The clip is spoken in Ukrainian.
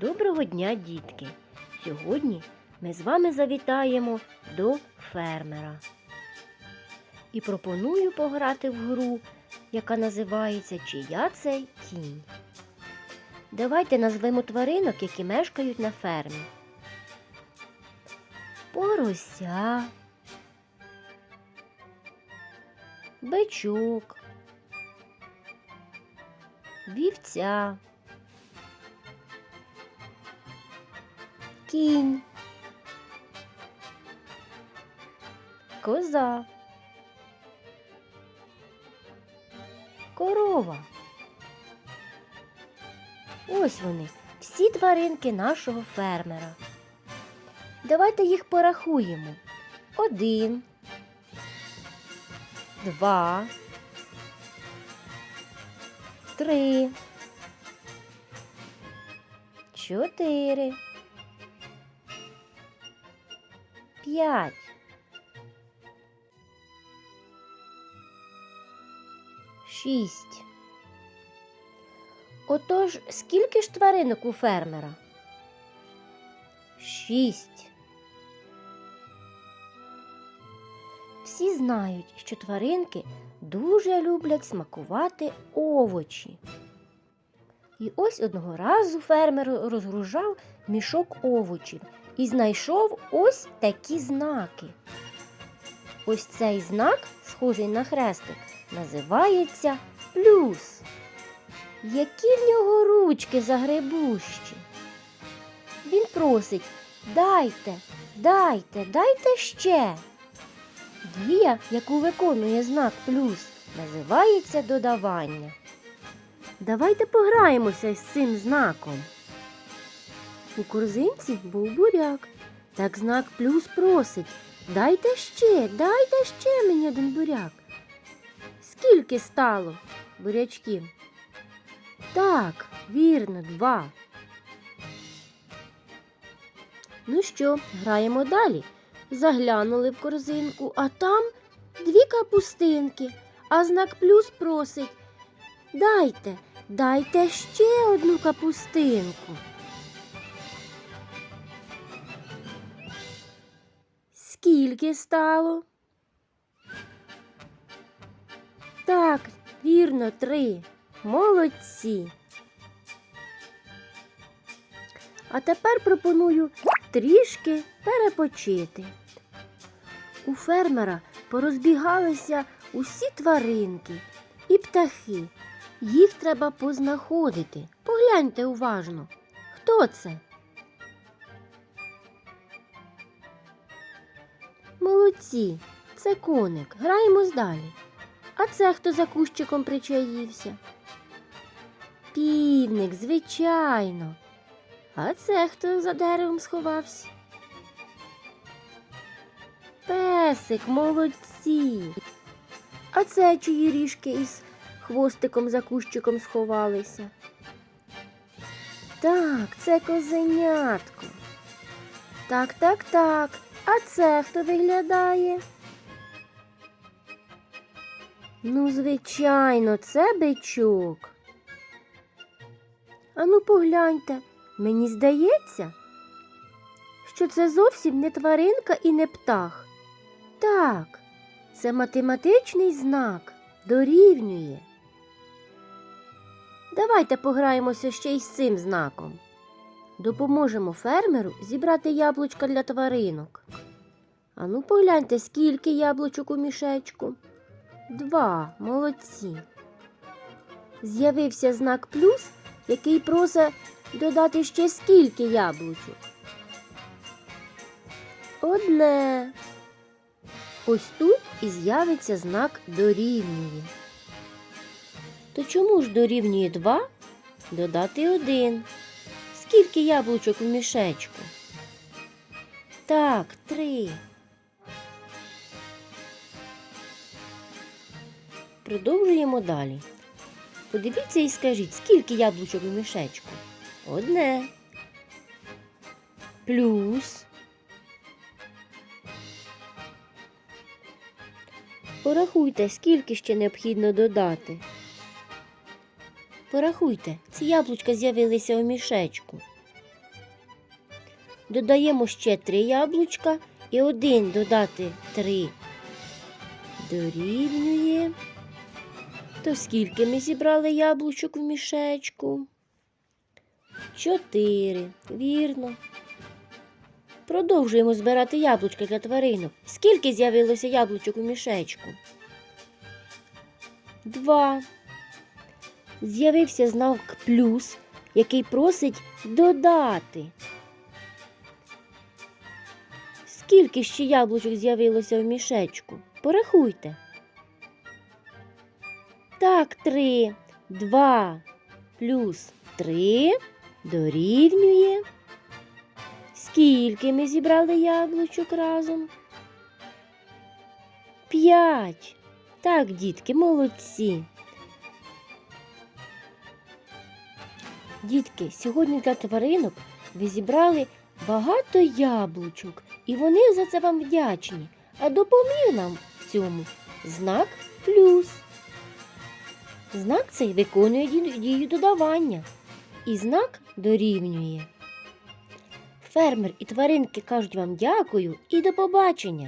Доброго дня, дітки! Сьогодні ми з вами завітаємо до фермера. І пропоную пограти в гру, яка називається Чия цей кінь. Давайте назвемо тваринок, які мешкають на фермі. Порося, бичок, вівця. Кінь, коза, корова. Ось вони, всі тваринки нашого фермера. Давайте їх порахуємо. Один, два, три, чотири. П'ять. Шість. Отож, скільки ж тваринок у фермера? Шість. Всі знають, що тваринки дуже люблять смакувати овочі. І ось одного разу фермер розгружав мішок овочів і знайшов ось такі знаки. Ось цей знак, схожий на хрестик, називається плюс. Які в нього ручки загребущі. Він просить дайте, дайте, дайте ще. Дія, яку виконує знак плюс, називається додавання. Давайте пограємося з цим знаком. У корзинці був буряк. Так знак плюс просить. Дайте ще, дайте ще мені один буряк. Скільки стало бурячків? Так, вірно, два. Ну що, граємо далі. Заглянули в корзинку, а там дві капустинки, а знак плюс просить. Дайте, дайте ще одну капустинку. Скільки стало? Так, вірно, три. Молодці. А тепер пропоную трішки перепочити. У фермера порозбігалися усі тваринки і птахи. Їх треба познаходити. Погляньте уважно. Хто це? Молодці, це коник. Граємось далі. А це хто за кущиком причаївся? Півник, звичайно. А це хто за деревом сховався? Песик, молодці. А це чиї ріжки із хвостиком за кущиком сховалися? Так, це козенятко. Так, так, так. А це хто виглядає? Ну, звичайно, це бичок. Ану, погляньте, мені здається, що це зовсім не тваринка і не птах. Так, це математичний знак дорівнює. Давайте пограємося ще й з цим знаком. Допоможемо фермеру зібрати яблучка для тваринок. Ану, погляньте, скільки яблучок у мішечку. Два, молодці. З'явився знак плюс, який просить додати ще скільки яблучок. Одне. Ось тут і з'явиться знак дорівнює. То чому ж дорівнює два додати один? Скільки яблучок у мішечку? Так, три. Продовжуємо далі. Подивіться і скажіть, скільки яблучок у мішечку? Одне. Плюс. Порахуйте, скільки ще необхідно додати. Порахуйте, ці яблучка з'явилися у мішечку. додаємо ще три яблучка і один додати три дорівнює. То скільки ми зібрали яблучок в мішечку? Чотири. Вірно. Продовжуємо збирати яблучка для тваринок. Скільки з'явилося яблучок у мішечку? Два. З'явився знак плюс, який просить додати. Скільки ще яблучок з'явилося в мішечку? Порахуйте. Так, три. Два плюс три дорівнює. Скільки ми зібрали яблучок разом? П'ять. Так, дітки, молодці. Дітки, сьогодні для тваринок ви зібрали багато яблучок, і вони за це вам вдячні. А допоміг нам в цьому знак плюс. Знак цей виконує дію додавання, і знак дорівнює. Фермер і тваринки кажуть вам дякую і до побачення.